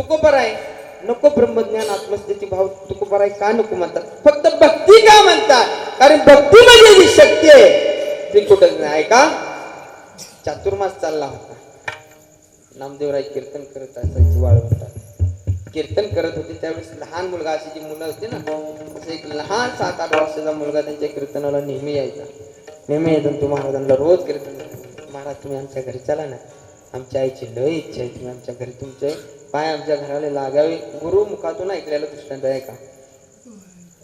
तुकोबराय आहे नको ब्रह्मज्ञान आत्मस्थिती भाव तुकोबराय आहे का नको म्हणतात? फक्त भक्ती का म्हणतात? कारण भक्ती म्हणजे जी शक्ती आहे ती कुठं नाही. का चातुर्मास चालला होता. नामदेवराय कीर्तन करत असायची वाळवंटात. कीर्तन करत होते त्यावेळेस लहान मुलगा अशी जी मुलं होती ना असं एक लहान सात आठ वर्षाचा मुलगा त्यांच्या कीर्तनाला नेहमी यायचा. नेहमी येतो तो महाराजांना रोज कीर्तन महाराज तुम्ही आमच्या घरी चला ना. आमच्या आईची लय इच्छा आहे तुम्ही आमच्या घरी तुमचे पाय आमच्या घराला लागावे. गुरु मुखातून ऐकलेलं दृष्टांत आहे का?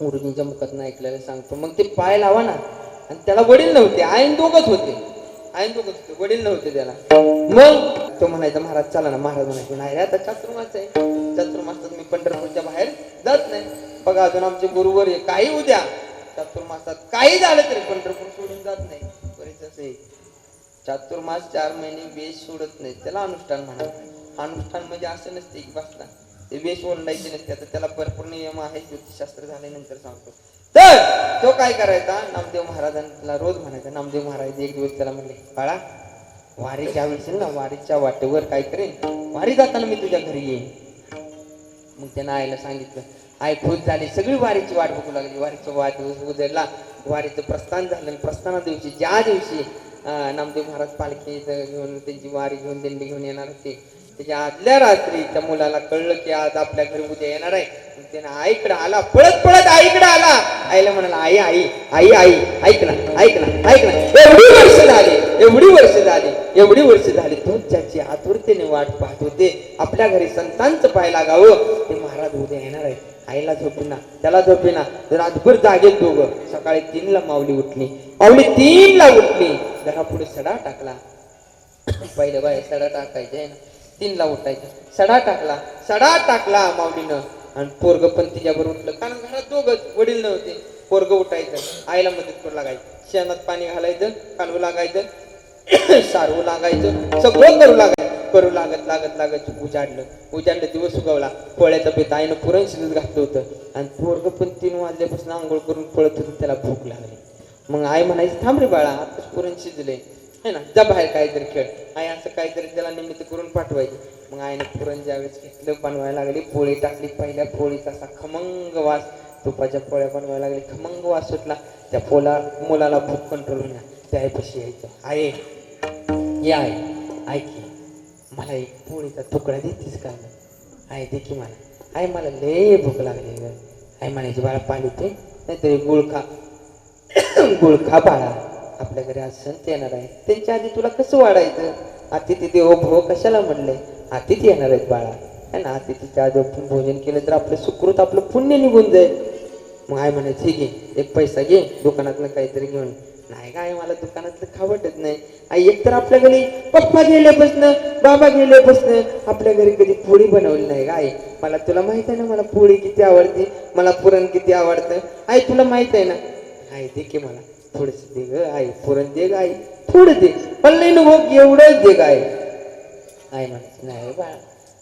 गुरुजींच्या मुखातून ऐकलेलं सांगतो. मग ते पाय लावा ना. आणि त्याला वडील नव्हते. आईन दोघच होते. आईन दोघच होते. वडील नव्हते त्याला. मग तो म्हणायचा महाराज चला ना. महाराज म्हणायचे नाही रे आता चातुर्मास आहे. चातुर्मासात मी पंढरपूरच्या बाहेर जात नाही. बघा अजून आमचे गुरुवर आहे. काही उद्या. चातुर्मासात काही झालं तरी पंढरपूर सोडून जात नाही. बरेच असे चातुर्मास चार महिने वेश सोडत नाही त्याला अनुष्ठान म्हणा अनुष्ठान म्हणजे असं नसते की बसला. ते वेश ओंडायचे नसते. आता त्याला भरपूर नियम आहे ज्योतिषशास्त्र झाल्यानंतर सांगतो. तर तो काय करायचा? नामदेव महाराजांना रोज म्हणायचा नामदेव महाराज एक दिवस त्याला म्हणले बाळा वारीच्या वेळेस ना वारीच्या वाटेवर काय करेन वारी जाताना मी तुझ्या घरी येईन. मग त्यानं आईला सांगितलं आई खुश झाली. सगळी वारीची वाट बघू लागली. वारीचा वाढदिवस उजळला वारीचं प्रस्थान झालं. प्रस्थाना दिवशी ज्या दिवशी नामदेव महाराज पालखी घेऊन त्यांची वारी घेऊन दिंडी घेऊन येणार होते त्याच्या आदल्या रात्री त्या मुलाला कळलं की आज आपल्या घरी उद्या येणार आहे. त्याने त्यानं आईकडे आला पळत पळत आईकडे आला. आईला म्हणाला आई आई आई आई ऐक ना ऐक ना ऐक ना. एवढी वर्ष झाली एवढी वर्ष झाली एवढी वर्ष झाली तो ज्याची आतुरतेने वाट पाहत होते आपल्या घरी संतांचं पाहायला गावं ते महाराज उद्या येणार आहे आईला झोपिना त्याला झोपिना रातभर जागेल दोघं सकाळी तीनला माऊली उठली. माऊली तीनला उठली. घरापुढे सडा टाकला. पहिलं बाय सडा टाकायचे ना. तीनला उठायचं. सडा टाकला सडा टाकला माऊलीनं. आणि पोरग पण तिच्यावर उठलं. कारण घरात दोघच वडील नव्हते. पोरग उठायचं. आईला मदत करू लागायचं. शेणात पाणी घालायचं कालवू लागायचं सारवू लागायचं सगळं करू लागायचं. करू लागत लागत लागत उजाडलं. उजाडलं दिवस उगवला पोळ्याचा बेत आईनं पुरण शिजत घातलं होतं. आणि पोरग पण तीन वाजल्यापासून आंघोळ करून पळत होतं त्याला भूक लागली. मग आई म्हणायची थांब रे बाळा आताच पुरण शिजले है ना? जा बाहेर काहीतरी खेळ. आई असं काहीतरी त्याला निमित्त करून पाठवायची. मग आईने पुरण ज्यावेळेस घेतलं बनवायला लागली पोळी टाकली. पहिल्या पोळीचा असा खमंग वास तुपाच्या पोळ्या बनवायला लागली. खमंग वास सुटला. त्या पोला मुलाला भूक कंट्रोल होईना त्या आईपाशी यायचं. आहे ये आहे ऐक की, मला एक पोळीचा तुकडा देतीस का गं? आई दे की मला. आई मला लय भूक लागली ग. आई म्हणायची बाळा पाणी ते नाहीतरी गुळ खा. गुळ खा बाळा. आपल्या घरी आज संत येणार आहे. त्यांच्या आधी तुला कसं वाढायचं? अतिथी देवो भव कशाला म्हणले? अतिथी येणार आहेत बाळा. है ना? अतिथीच्या आधी आपण भोजन केलं तर आपलं सुकृत आपलं पुण्य निघून जाईल. मग आई म्हणायची "हे घे एक पैसा घे दुकानातनं काहीतरी घेऊन. नाही काय मला दुकानातलं खावटत नाही. आई एक तर आपल्या घरी पप्पा गेल्यापासनं बाबा गेल्यापासनं आपल्या घरी कधी पोळी बनवली नाही का आई. मला तुला माहीत आहे ना मला पोळी किती आवडते? मला पुरण किती आवडतं? आई तुला माहीत आहे ना? आई दे की मला. थोडस दे ग आई पुरण दे ग आई थोडं दे पण नाही नको एवढंच दे ग आई म्हणत नाही बाळा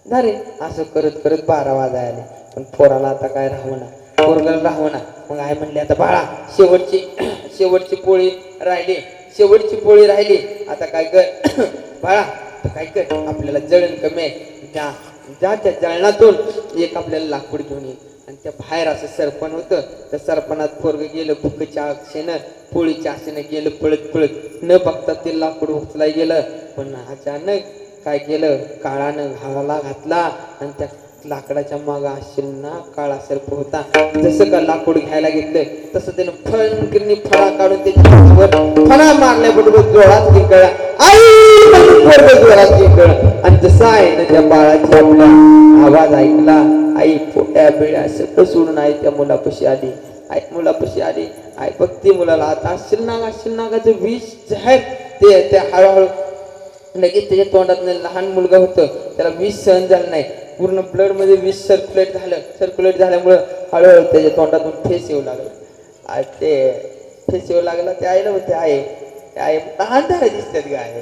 झाले असं करत करत बारा वाजाय आले. पण पोराला आता काय राहू ना. पोरगाला राहू ना. मग आई म्हणली आता बाळा शेवटची शेवटची पोळी राहिली शेवटची पोळी राहिली. आता काय कर? बाळा काय कर? आपल्याला जळण कमी आहे. जा ज्या त्या जळणातून एक आपल्याला लाकूड घेऊन येईल. आणि त्या बाहेर असं सरपण होतं. त्या सरपणात पोरग गेलं भुकच्या आशेनं पोळीच्या आशेनं गेलं पळत पळत. न बघता ते लाकूड उचलाय गेलं. पण अचानक काय केलं? काळानं घाला घातला. आणि त्या लाकडाच्या माग असेल ना काळा सर्प होता. जसं का लाकूड घ्यायला घेतलं तसं त्यानं फळकिरणी फळा काढून त्याच्यावर फळा मारल्याबरोबर जोरात निकळला आई! आणि जसं आहे ना त्या बाळाची आपला आवाज ऐकला आई फोट्या बिळ्या सगळं सोडून आई त्या मुलापाशी आली. आई मुलापाशी आली. आई बघते मुलाला आता असेल नागा असेल नागाचं विष जाहीर ते त्या हळूहळू लगेच त्याच्या तोंडात लहान मुलगा होतं. त्याला विष सहन झालं नाही. पूर्ण ब्लडमध्ये विष सर्क्युलेट झालं. सर्क्युलेट झाल्यामुळं हळूहळू त्याच्या तोंडातून फेस येऊ लागला. ते फेस येऊ लागला. ते आईला होते आहे ते आहे झाले दिसतात गाय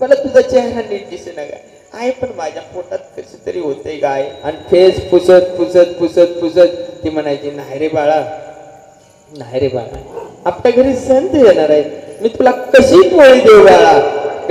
मला तुझा चेहरा नीट दिसेना गाय आहे पण माझ्या पोटात कशी तरी होते गाय आणि फेस पुसत पुसत पुसत पुसत ती म्हणायची नाही रे बाळा नाही रे बाळा. आपल्या घरी संत येणार आहे मी तुला कशी पोळी देऊ बाळा?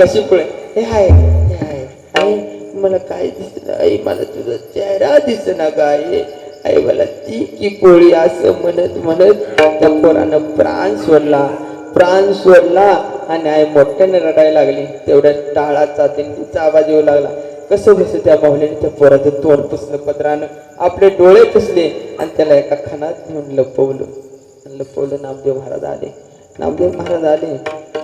कशी पोळी? हे आहे हे आहे आई मला काय दिसलं आई मला तुझा चेहरा दिसना गाय आई. मला ती की पोळी असं म्हणत म्हणत त्या पोरानं प्राण सोडला. प्राण सोडला. आणि आई मोठ्याने रडायला लागली. तेवढ्या टाळाचा दिंडीचा आवाज येऊ लागला. कसं कसं त्या माऊलीने त्या पोराचं तोंड पुसलं पदरानं. आपले डोळे पुसले आणि त्याला एका खानात घेऊन लपवलं. लपवलं नामदेव महाराज आले. नामदेव महाराज आले.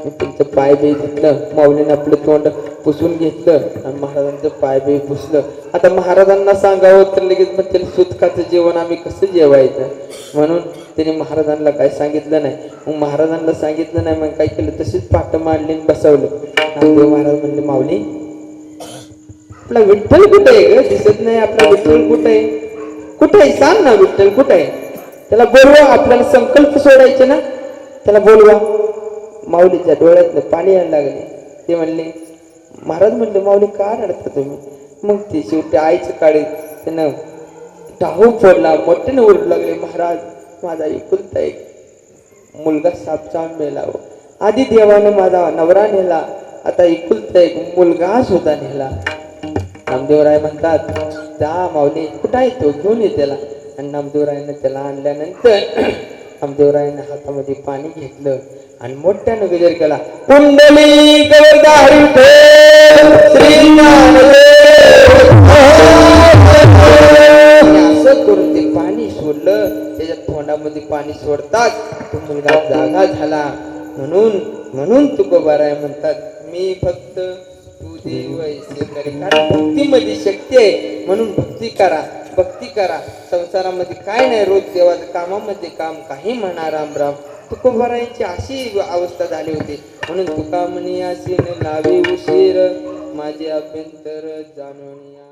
मी तुमचं पाय बी घेतलं माऊलीने आपलं तोंड पुसून घेतलं आणि महाराजांचं पाय बी पुसलं. आता महाराजांना सांगावं तर लगेच मग त्याला सुतकाचं जेवण आम्ही कसं जेवायचं? म्हणून त्यांनी महाराजांना काय सांगितलं नाही. मग महाराजांना सांगितलं नाही मग काय केलं? तशीच पाठ मांडली आणि बसवलं. नामदेव महाराज म्हणले माऊली आपला विठ्ठल कुठे आहे ग? दिसत नाही आपला विठ्ठल कुठे आहे? कुठे आहे? सांग ना विठ्ठल कुठे आहे? त्याला बोलवा आपल्याला संकल्प सोडायचे ना. त्याला बोलवा. माऊलीच्या डोळ्यातनं पाणी यायला लागले. ते म्हणले महाराज म्हणले माऊली का रडता तुम्ही? मग ते शेवटी आईचं काळे त्यानं टाहू पडला मोठ्याने ओरडू लागले महाराज माझा एकुलता एक मुलगा सापचाम मेला आधी देवानं माझा नवरा नेला आता एकुलता एक मुलगा सुद्धा नेला. नामदेवराय म्हणतात जा माऊली कुठं आहे तो? घेऊन ये त्याला. आणि नामदेवरायनं त्याला आणल्यानंतर आमदेवरायनं हातामध्ये पाणी घेतलं आणि मोठ्यानं विजय केला कुंडली असं करून ते पाणी सोडलं. त्याच्या तोंडामध्ये पाणी सोडतात तो मुलगा जागा झाला. म्हणून म्हणून तुकोबाराय म्हणतात मी फक्त तू देव ऐसे कारण भक्तीमध्ये शक्य आहे. म्हणून भक्ती करा. भक्ती करा. संसारामध्ये काय नाही रोज देवाच्या कामामध्ये काम काही म्हणा राम राम. तुकोबारायांची अशी अवस्था झाली होती. म्हणून तुका म्हणी लावी उशीर. माझे अभ्यंतर जाणून या.